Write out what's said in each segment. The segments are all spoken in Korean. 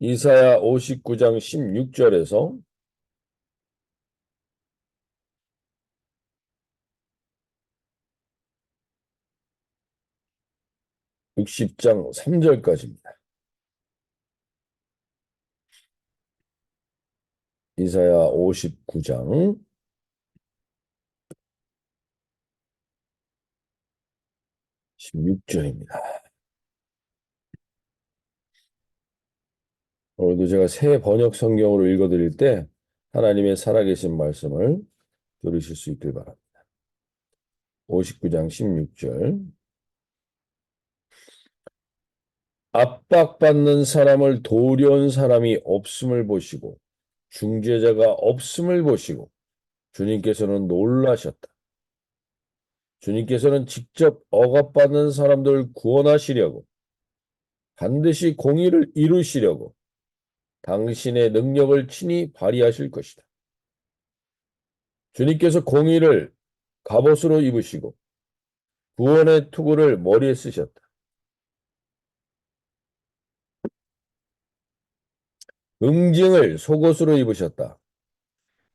이사야 59장 16절에서 60장 3절까지입니다. 이사야 59장 16절입니다. 오늘도 제가 새 번역 성경으로 읽어드릴 때 하나님의 살아계신 말씀을 들으실 수 있길 바랍니다. 59장 16절 압박받는 사람을 도려온 사람이 없음을 보시고 중재자가 없음을 보시고 주님께서는 놀라셨다. 주님께서는 직접 억압받는 사람들을 구원하시려고 반드시 공의를 이루시려고 당신의 능력을 친히 발휘하실 것이다. 주님께서 공의를 갑옷으로 입으시고 구원의 투구를 머리에 쓰셨다. 응징을 속옷으로 입으셨다.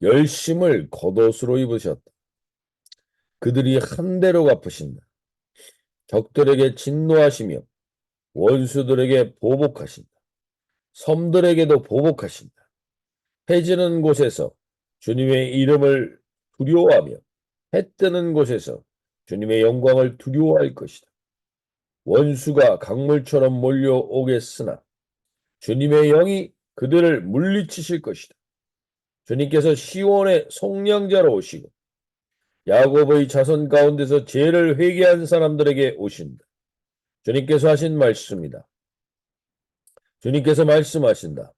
열심을 겉옷으로 입으셨다. 그들이 한 대로 갚으신다. 적들에게 진노하시며 원수들에게 보복하신다. 섬들에게도 보복하신다. 해지는 곳에서 주님의 이름을 두려워하며 해 뜨는 곳에서 주님의 영광을 두려워할 것이다. 원수가 강물처럼 몰려오겠으나 주님의 영이 그들을 물리치실 것이다. 주님께서 시온의 속량자로 오시고 야곱의 자손 가운데서 죄를 회개한 사람들에게 오신다. 주님께서 하신 말씀이다. 주님께서 말씀하신다.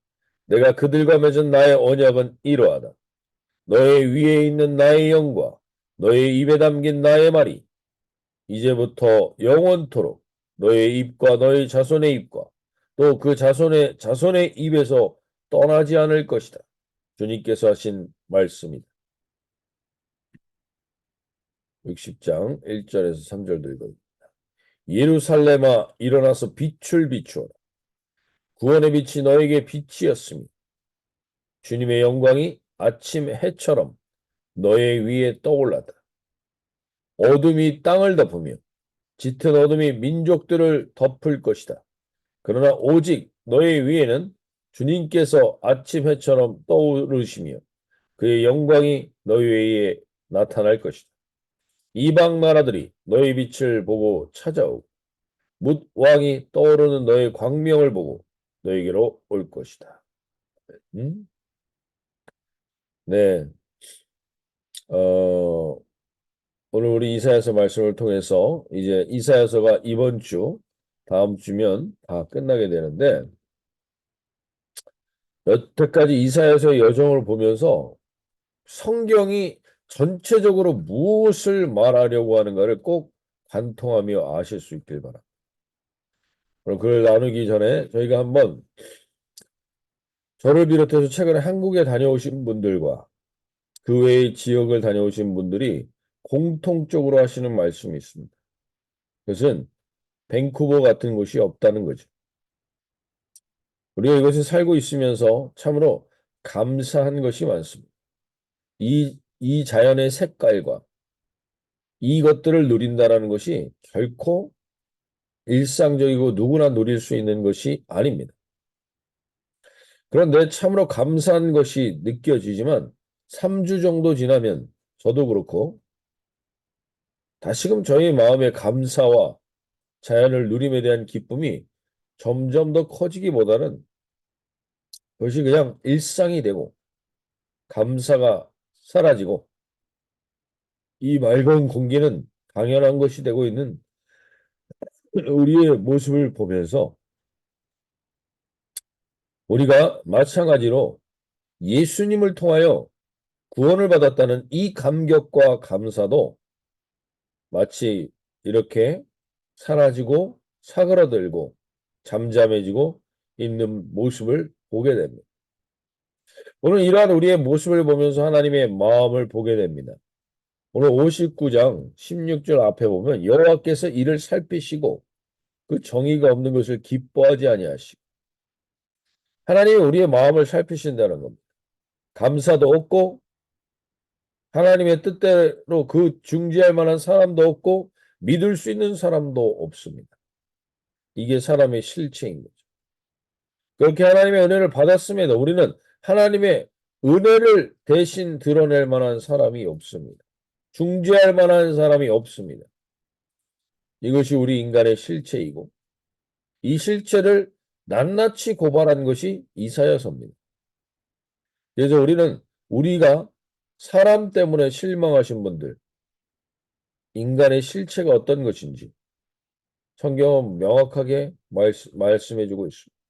내가 그들과 맺은 나의 언약은 이러하다. 너의 위에 있는 나의 영과 너의 입에 담긴 나의 말이 이제부터 영원토록 너의 입과 너의 자손의 입과 또 그 자손의 자손의 입에서 떠나지 않을 것이다. 주님께서 하신 말씀이다. 60장 1절에서 3절 읽어니다 예루살렘아 일어나서 빛을 비추어라. 구원의 빛이 너에게 빛이었으니 주님의 영광이 아침 해처럼 너의 위에 떠올랐다. 어둠이 땅을 덮으며 짙은 어둠이 민족들을 덮을 것이다. 그러나 오직 너의 위에는 주님께서 아침 해처럼 떠오르시며 그의 영광이 너희 위에 나타날 것이다. 이방 나라들이 너의 빛을 보고 찾아오고 묻 왕이 떠오르는 너의 광명을 보고 너에게로 올 것이다. 음? 네. 어, 오늘 우리 이사야서 말씀을 통해서 이제 이사야서가 이번 주, 다음 주면 다 끝나게 되는데 여태까지 이사야서의 여정을 보면서 성경이 전체적으로 무엇을 말하려고 하는가를 꼭 관통하며 아실 수 있길 바랍니다. 그럼 그걸 나누기 전에 저희가 한번 저를 비롯해서 최근에 한국에 다녀오신 분들과 그 외의 지역을 다녀오신 분들이 공통적으로 하시는 말씀이 있습니다. 그것은 밴쿠버 같은 곳이 없다는 거죠. 우리가 이것에 살고 있으면서 참으로 감사한 것이 많습니다. 이, 이 자연의 색깔과 이것들을 누린다라는 것이 결코 일상적이고 누구나 누릴 수 있는 것이 아닙니다. 그런데 참으로 감사한 것이 느껴지지만 3주 정도 지나면 저도 그렇고 다시금 저희 마음의 감사와 자연을 누림에 대한 기쁨이 점점 더 커지기보다는 그것이 그냥 일상이 되고 감사가 사라지고 이 맑은 공기는 당연한 것이 되고 있는 우리의 모습을 보면서 우리가 마찬가지로 예수님을 통하여 구원을 받았다는 이 감격과 감사도 마치 이렇게 사라지고 사그라들고 잠잠해지고 있는 모습을 보게 됩니다. 오늘 이러한 우리의 모습을 보면서 하나님의 마음을 보게 됩니다. 오늘 59장 16절 앞에 보면 여호와께서 이를 살피시고 그 정의가 없는 것을 기뻐하지 아니하시고 하나님이 우리의 마음을 살피신다는 겁니다. 감사도 없고 하나님의 뜻대로 그 중지할 만한 사람도 없고 믿을 수 있는 사람도 없습니다. 이게 사람의 실체인 거죠. 그렇게 하나님의 은혜를 받았음에도 우리는 하나님의 은혜를 대신 드러낼 만한 사람이 없습니다. 중재할 만한 사람이 없습니다. 이것이 우리 인간의 실체이고 이 실체를 낱낱이 고발한 것이 이사야서입니다. 그래서 우리는 우리가 사람 때문에 실망하신 분들, 인간의 실체가 어떤 것인지 성경은 명확하게 말씀, 해주고 있습니다.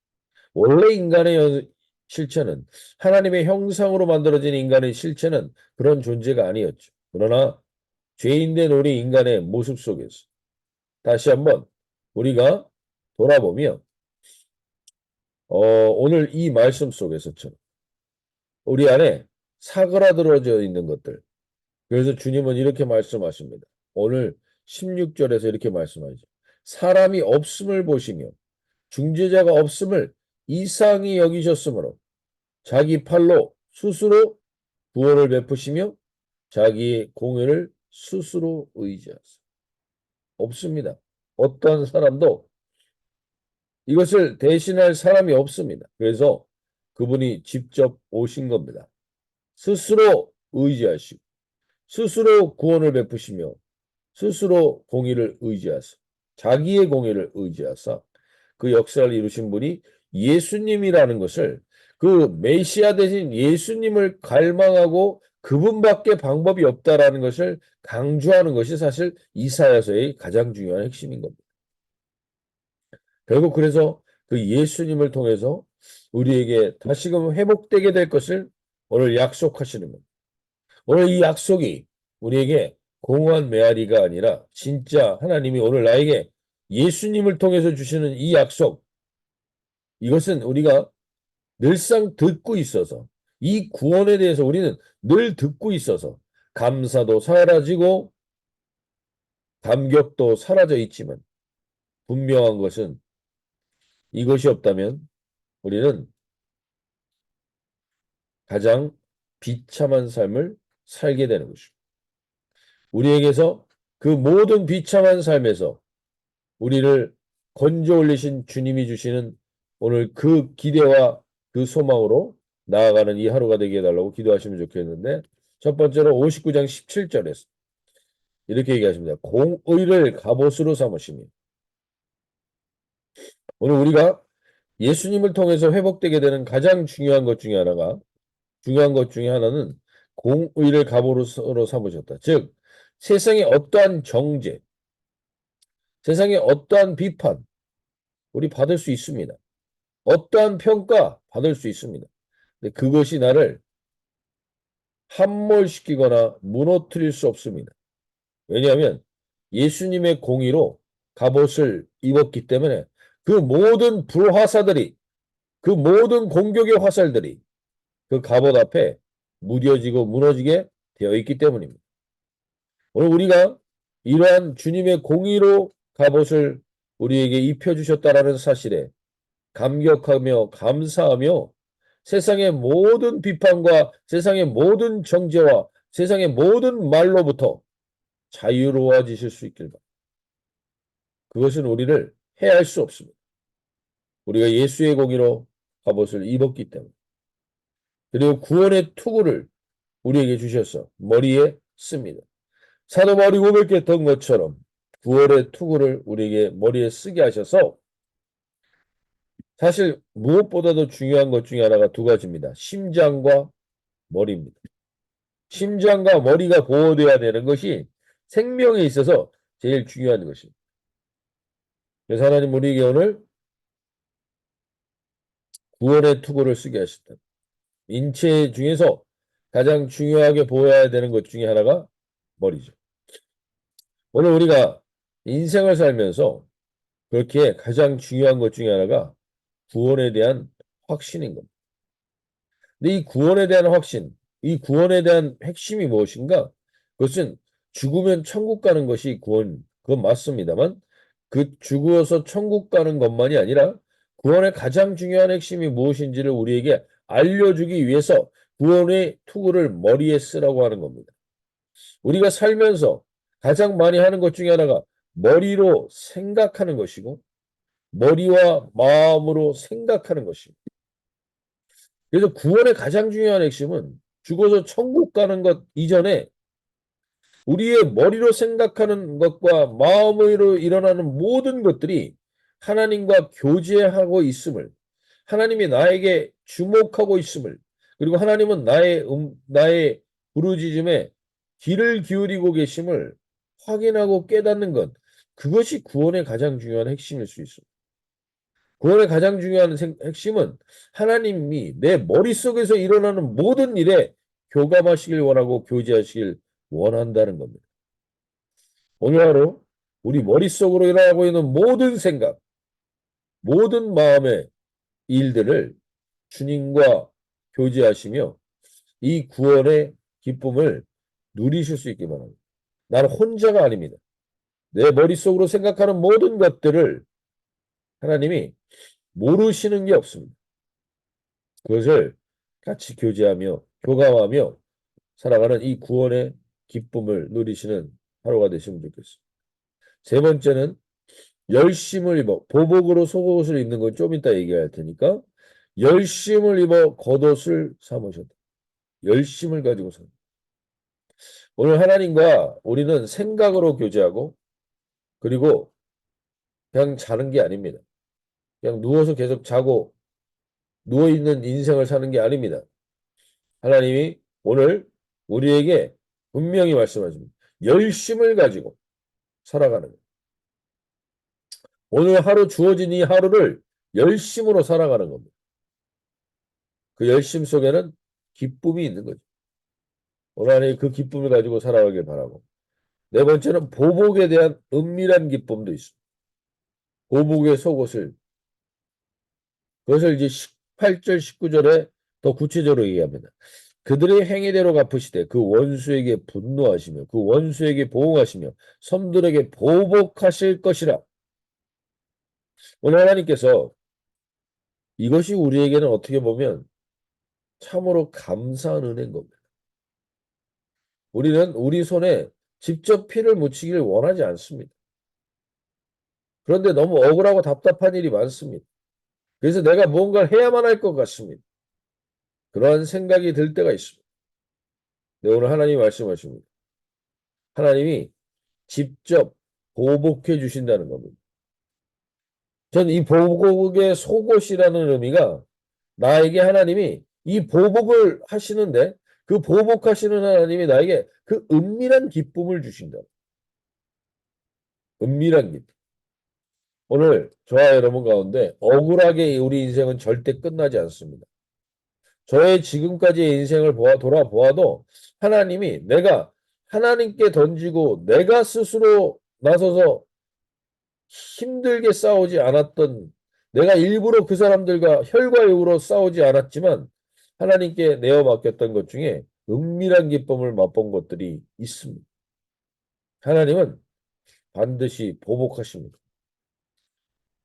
원래 인간의 실체는 하나님의 형상으로 만들어진 인간의 실체는 그런 존재가 아니었죠. 그러나 죄인된 우리 인간의 모습 속에서 다시 한번 우리가 돌아보면 어, 오늘 이 말씀 속에서처럼 우리 안에 사그라들어져 있는 것들 그래서 주님은 이렇게 말씀하십니다. 오늘 16절에서 이렇게 말씀하죠. 사람이 없음을 보시며 중재자가 없음을 이상히 여기셨으므로 자기 팔로 스스로 구원을 베푸시며 자기의 공의를 스스로 의지하사 없습니다. 어떤 사람도 이것을 대신할 사람이 없습니다. 그래서 그분이 직접 오신 겁니다. 스스로 의지하시고 스스로 구원을 베푸시며 스스로 공의를 의지하사 자기의 공의를 의지하사 그 역사를 이루신 분이 예수님이라는 것을 그 메시아 대신 예수님을 갈망하고 그분밖에 방법이 없다라는 것을 강조하는 것이 사실 이사야서의 가장 중요한 핵심인 겁니다. 결국 그래서 그 예수님을 통해서 우리에게 다시금 회복되게 될 것을 오늘 약속하시는 겁니다. 오늘 이 약속이 우리에게 공허한 메아리가 아니라 진짜 하나님이 오늘 나에게 예수님을 통해서 주시는 이 약속 이것은 우리가 늘상 듣고 있어서 이 구원에 대해서 우리는 늘 듣고 있어서 감사도 사라지고 감격도 사라져 있지만 분명한 것은 이것이 없다면 우리는 가장 비참한 삶을 살게 되는 것입니다. 우리에게서 그 모든 비참한 삶에서 우리를 건져 올리신 주님이 주시는 오늘 그 기대와 그 소망으로 나아가는 이 하루가 되게 해달라고 기도하시면 좋겠는데 첫 번째로 59장 17절에서 이렇게 얘기하십니다. 공의를 갑옷으로 삼으시니 오늘 우리가 예수님을 통해서 회복되게 되는 가장 중요한 것 중에 하나가 중요한 것 중에 하나는 공의를 갑옷으로 삼으셨다. 즉 세상의 어떠한 정죄, 세상의 어떠한 비판 우리 받을 수 있습니다. 어떠한 평가 받을 수 있습니다. 근데 그것이 나를 함몰시키거나 무너뜨릴 수 없습니다. 왜냐하면 예수님의 공의로 갑옷을 입었기 때문에 그 모든 불화사들이 그 모든 공격의 화살들이 그 갑옷 앞에 무뎌지고 무너지게 되어 있기 때문입니다. 오늘 우리가 이러한 주님의 공의로 갑옷을 우리에게 입혀주셨다라는 사실에 감격하며 감사하며 세상의 모든 비판과 세상의 모든 정죄와 세상의 모든 말로부터 자유로워지실 수 있길 바랍니다. 그것은 우리를 해할 수 없습니다. 우리가 예수의 공의로 갑옷을 입었기 때문에 그리고 구원의 투구를 우리에게 주셔서 머리에 씁니다. 사도 머리 500개 던 것처럼 구원의 투구를 우리에게 머리에 쓰게 하셔서 사실 무엇보다도 중요한 것 중에 하나가 두 가지입니다. 심장과 머리입니다. 심장과 머리가 보호되어야 되는 것이 생명에 있어서 제일 중요한 것입니다. 그래서 하나님 우리에게 오늘 구원의 투구를 쓰게 하셨다. 인체 중에서 가장 중요하게 보여야 되는 것 중에 하나가 머리죠. 오늘 우리가 인생을 살면서 그렇게 가장 중요한 것 중에 하나가 구원에 대한 확신인 겁니다. 근데 이 구원에 대한 확신, 이 구원에 대한 핵심이 무엇인가? 그것은 죽으면 천국 가는 것이 구원, 그건 맞습니다만 그 죽어서 천국 가는 것만이 아니라 구원의 가장 중요한 핵심이 무엇인지를 우리에게 알려주기 위해서 구원의 투구를 머리에 쓰라고 하는 겁니다. 우리가 살면서 가장 많이 하는 것 중에 하나가 머리로 생각하는 것이고 머리와 마음으로 생각하는 것입니다. 그래서 구원의 가장 중요한 핵심은 죽어서 천국 가는 것 이전에 우리의 머리로 생각하는 것과 마음으로 일어나는 모든 것들이 하나님과 교제하고 있음을 하나님이 나에게 주목하고 있음을 그리고 하나님은 나의 음, 나의 부르짖음에 귀를 기울이고 계심을 확인하고 깨닫는 것 그것이 구원의 가장 중요한 핵심일 수 있습니다. 구원의 가장 중요한 생- 핵심은 하나님이 내 머릿속에서 일어나는 모든 일에 교감하시길 원하고 교제하시길 원한다는 겁니다. 오늘 하루 우리 머릿속으로 일어나고 있는 모든 생각, 모든 마음의 일들을 주님과 교제하시며 이 구원의 기쁨을 누리실 수 있기 바랍니다. 나는 혼자가 아닙니다. 내 머릿속으로 생각하는 모든 것들을 하나님이 모르시는 게 없습니다. 그것을 같이 교제하며 교감하며 살아가는 이 구원의 기쁨을 누리시는 하루가 되시면 좋겠습니다. 세 번째는 열심을 입어 보복으로 속옷을 입는 건 좀 이따 얘기할 테니까 열심을 입어 겉옷을 삼으셨다. 열심을 가지고 삽니다. 오늘 하나님과 우리는 생각으로 교제하고 그리고 그냥 자는 게 아닙니다. 그냥 누워서 계속 자고 누워있는 인생을 사는 게 아닙니다. 하나님이 오늘 우리에게 분명히 말씀하십니다. 열심을 가지고 살아가는 거예요. 오늘 하루 주어진 이 하루를 열심으로 살아가는 겁니다. 그 열심 속에는 기쁨이 있는 거죠. 오늘 안에 그 기쁨을 가지고 살아가길 바라고. 네 번째는 보복에 대한 은밀한 기쁨도 있습니다. 보복의 속옷을 그것을 이제 18절, 19절에 더 구체적으로 얘기합니다. 그들의 행위대로 갚으시되 그 원수에게 분노하시며 그 원수에게 보응하시며 섬들에게 보복하실 것이라. 오늘 하나님께서 이것이 우리에게는 어떻게 보면 참으로 감사한 은혜인 겁니다. 우리는 우리 손에 직접 피를 묻히기를 원하지 않습니다. 그런데 너무 억울하고 답답한 일이 많습니다. 그래서 내가 무언가를 해야만 할 것 같습니다. 그러한 생각이 들 때가 있습니다. 네, 오늘 하나님이 말씀하십니다. 하나님이 직접 보복해 주신다는 겁니다. 전 이 보복의 속옷이라는 의미가 나에게 하나님이 이 보복을 하시는데 그 보복하시는 하나님이 나에게 그 은밀한 기쁨을 주신다. 은밀한 기쁨. 오늘 저와 여러분 가운데 억울하게 우리 인생은 절대 끝나지 않습니다. 저의 지금까지의 인생을 보아 돌아보아도 하나님이 내가 하나님께 던지고 내가 스스로 나서서 힘들게 싸우지 않았던 내가 일부러 그 사람들과 혈과 육으로 싸우지 않았지만 하나님께 내어 맡겼던 것 중에 은밀한 기쁨을 맛본 것들이 있습니다. 하나님은 반드시 보복하십니다.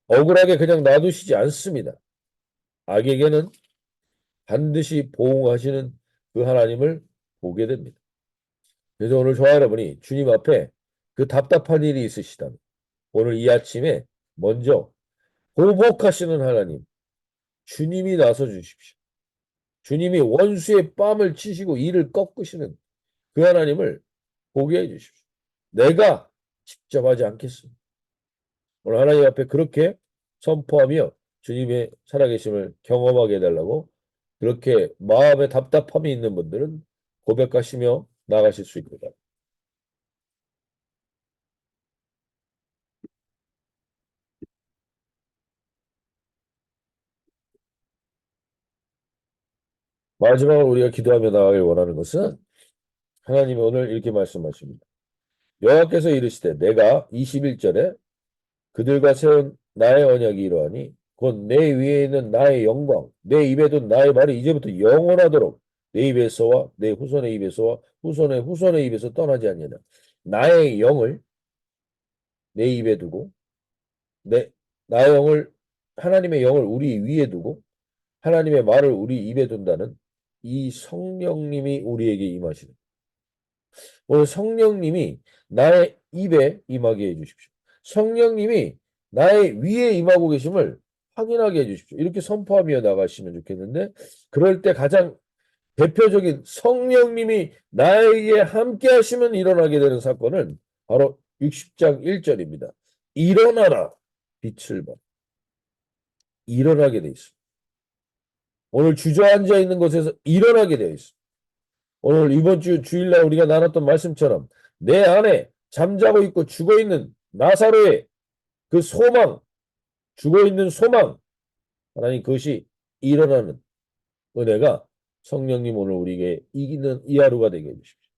억울하게 그냥 놔두시지 않습니다. 악에게는 반드시 보응하시는 그 하나님을 보게 됩니다. 그래서 오늘 저와 여러분이 주님 앞에 그 답답한 일이 있으시다면 오늘 이 아침에 먼저 보복하시는 하나님 주님이 나서 주십시오. 주님이 원수의 뺨을 치시고 이를 꺾으시는 그 하나님을 보게 해 주십시오. 내가 직접 하지 않겠습니다. 오늘 하나님 앞에 그렇게 선포하며 주님의 살아계심을 경험하게 해달라고 그렇게 마음에 답답함이 있는 분들은 고백하시며 나가실 수 있습니다. 마지막으로 우리가 기도하며 나가길 원하는 것은 하나님이 오늘 이렇게 말씀하십니다. 여호와께서 이르시되 내가 21절에 그들과 세운 나의 언약이 이러하니 곧 내 위에 있는 나의 영광 내 입에 둔 나의 말이 이제부터 영원하도록 내 입에서와 내 후손의 입에서와 후손의 후손의 입에서 떠나지 않느냐 나의 영을 내 입에 두고 내 나의 영을 하나님의 영을 우리 위에 두고 하나님의 말을 우리 입에 둔다는 이 성령님이 우리에게 임하시는 오늘 성령님이 나의 입에 임하게 해주십시오. 성령님이 나의 위에 임하고 계심을 확인하게 해주십시오. 이렇게 선포하며 나가시면 좋겠는데 그럴 때 가장 대표적인 성령님이 나에게 함께 하시면 일어나게 되는 사건은 바로 60장 1절입니다. 일어나라 빛을 봐. 일어나게 돼 있어. 오늘 주저앉아 있는 곳에서 일어나게 되어 있어. 오늘 이번 주 주일날 우리가 나눴던 말씀처럼 내 안에 잠자고 있고 죽어 있는 나사로의 그 소망, 죽어 있는 소망, 하나님 그것이 일어나는 은혜가 성령님 오늘 우리에게 이기는 이 하루가 되게 해주십시오.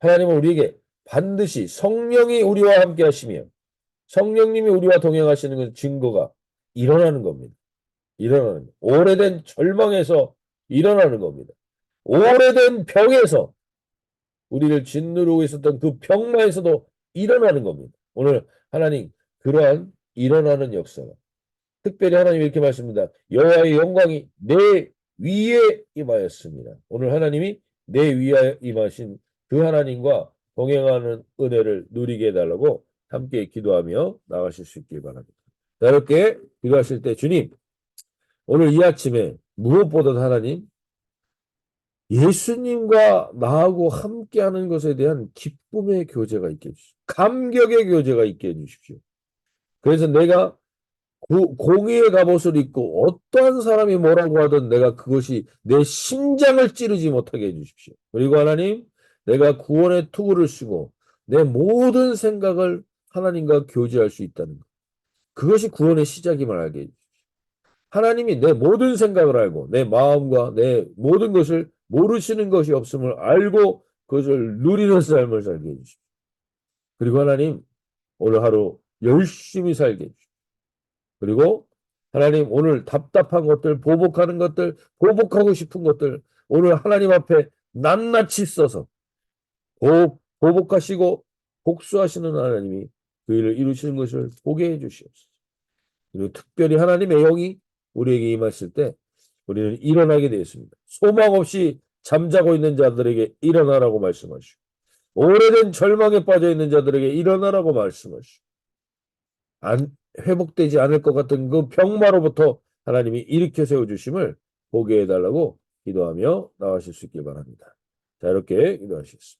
하나님은 우리에게 반드시 성령이 우리와 함께 하시며 성령님이 우리와 동행하시는 그 증거가 일어나는 겁니다. 일어나는 거. 오래된 절망에서 일어나는 겁니다. 오래된 병에서 우리를 짓누르고 있었던 그 병마에서도 일어나는 겁니다. 오늘 하나님 그러한 일어나는 역사가 특별히 하나님 이렇게 말씀합니다. 여호와의 영광이 내 위에 임하였습니다. 오늘 하나님이 내 위에 임하신 그 하나님과 동행하는 은혜를 누리게 해달라고 함께 기도하며 나가실 수 있길 바랍니다. 자, 이렇게 기도하실 때 주님 오늘 이 아침에 무엇보다도 하나님 예수님과 나하고 함께하는 것에 대한 기쁨의 교제가 있게 해주십시오. 감격의 교제가 있게 해주십시오. 그래서 내가 고, 공의의 갑옷을 입고 어떠한 사람이 뭐라고 하든 내가 그것이 내 심장을 찌르지 못하게 해주십시오. 그리고 하나님 내가 구원의 투구를 쓰고 내 모든 생각을 하나님과 교제할 수 있다는 것. 그것이 구원의 시작임을 알게 해주십시오. 하나님이 내 모든 생각을 알고 내 마음과 내 모든 것을 모르시는 것이 없음을 알고 그것을 누리는 삶을 살게 해주십시오. 그리고 하나님 오늘 하루 열심히 살게 해주십시오. 그리고 하나님 오늘 답답한 것들, 보복하는 것들, 보복하고 싶은 것들 오늘 하나님 앞에 낱낱이 써서 보, 보복하시고 복수하시는 하나님이 그 일을 이루시는 것을 보게 해주시옵소서. 그리고 특별히 하나님의 영이 우리에게 임하실 때 우리는 일어나게 되었습니다. 소망 없이 잠자고 있는 자들에게 일어나라고 말씀하시고 오래된 절망에 빠져 있는 자들에게 일어나라고 말씀하시고 안 회복되지 않을 것 같은 그 병마로부터 하나님이 일으켜 세워 주심을 보게 해달라고 기도하며 나가실 수 있길 바랍니다. 자 이렇게 기도하시겠습니다.